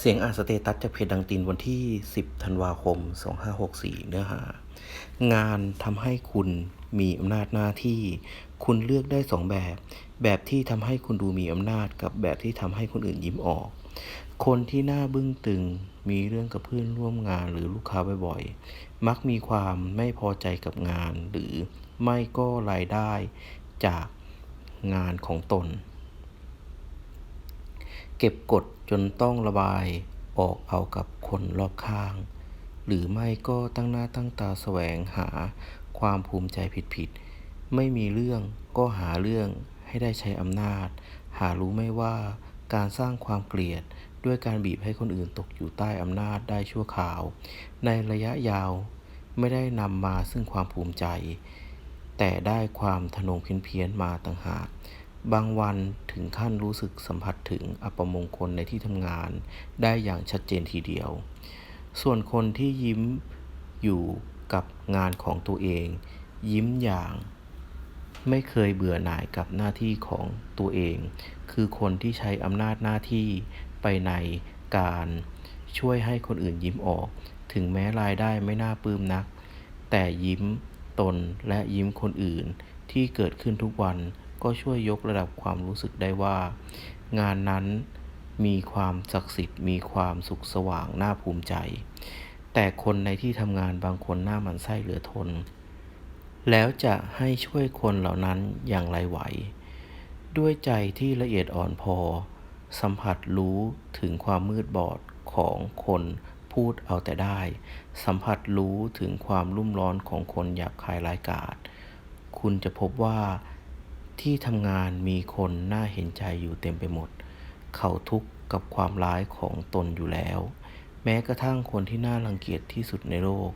เสียงอ่านสเตตัสจากเพจดังตินวันที่ 10 ธันวาคม 2564 เนื้อหา งานทำให้คุณมีอำนาจหน้าที่ คุณเลือกได้สองแบบ แบบที่ทำให้คุณดูมีอำนาจกับแบบที่ทำให้คนอื่นยิ้มออก คนที่หน้าบึ้งตึงมีเรื่องกับเพื่อนร่วมงานหรือลูกค้าบ่อยๆ มักมีความไม่พอใจกับงาน หรือไม่ก็รายได้จากงานของตน เก็บกดจนต้องระบายออกเอากับคนรอบข้าง หรือไม่ก็ตั้งหน้าตั้งตาแสวงหาความภูมิใจผิดๆ ไม่มีเรื่องก็หาเรื่องให้ได้ใช้อำนาจ หารู้ไม่ว่าการสร้างความเกลียดด้วยการบีบให้คนอื่นตกอยู่ใต้อำนาจได้ชั่วคราว ในระยะยาวไม่ได้นำมาซึ่งความภูมิใจ แต่ได้ความทะนงเพี้ยนๆมาต่างหาก บางวันถึงขั้นรู้สึกสัมผัสถึงอัปมงคลในที่ทำงาน ได้อย่างชัดเจนทีเดียว ส่วนคนที่ยิ้มอยู่กับงานของตัวเอง ยิ้มอย่างไม่เคยเบื่อหน่ายกับหน้าที่ของตัวเอง คือคนที่ใช้อำนาจหน้าที่ไปในการช่วยให้คนอื่นยิ้มออก ถึงแม้รายได้ไม่น่าปลื้มนัก แต่ยิ้มตนและยิ้มคนอื่นที่เกิดขึ้นทุกวัน ก็ช่วยยกระดับความรู้สึกได้ว่า งานนั้นมีความศักดิ์สิทธิ์มีความสุขสว่างน่าภูมิใจ แต่คนในที่ทำงานบางคนหน้ามันไส้เหลือทน แล้วจะให้ช่วยคนเหล่านั้นอย่างไรไหว ด้วยใจที่ละเอียดอ่อนพอ สัมผัสรู้ถึงความมืดบอดของคนพูดเอาแต่ได้ สัมผัสรู้ถึงความรุ่มร้อนของคนหยาบคายร้ายกาจคุณจะพบว่า ที่ทำงานมีคนน่าเห็นใจอยู่เต็มไปหมด เขาทุกข์กับความร้ายของตนอยู่แล้ว แม้กระทั่งคนที่น่ารังเกียจที่สุดในโลก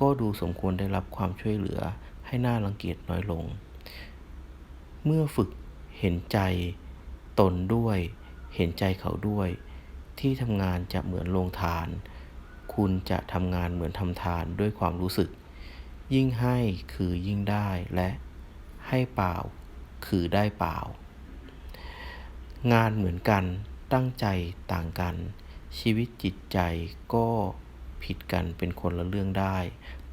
ก็ดูสมควรได้รับความช่วยเหลือให้น่ารังเกียจน้อยลง เมื่อฝึกเห็นใจตนด้วย เห็นใจเขาด้วย ที่ทำงานจะเหมือนโรงทาน คุณจะทำงานเหมือนทำทานด้วยความรู้สึก ยิ่งให้คือยิ่งได้และให้เปล่า คือได้เปล่า งานเหมือนกันตั้งใจต่างกัน ชีวิตจิตใจก็ผิดกันเป็นคนละเรื่องได้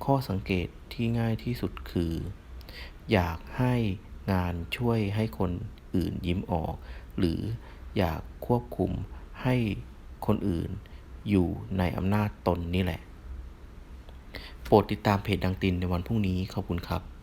ข้อสังเกตที่ง่ายที่สุดคือ อยากให้งานช่วยให้คนอื่นยิ้มออก หรืออยากควบคุมให้คนอื่นอยู่ในอำนาจตนนี่แหละ โปรดติดตามเพจดังตินในวันพรุ่งนี้ ขอบคุณครับ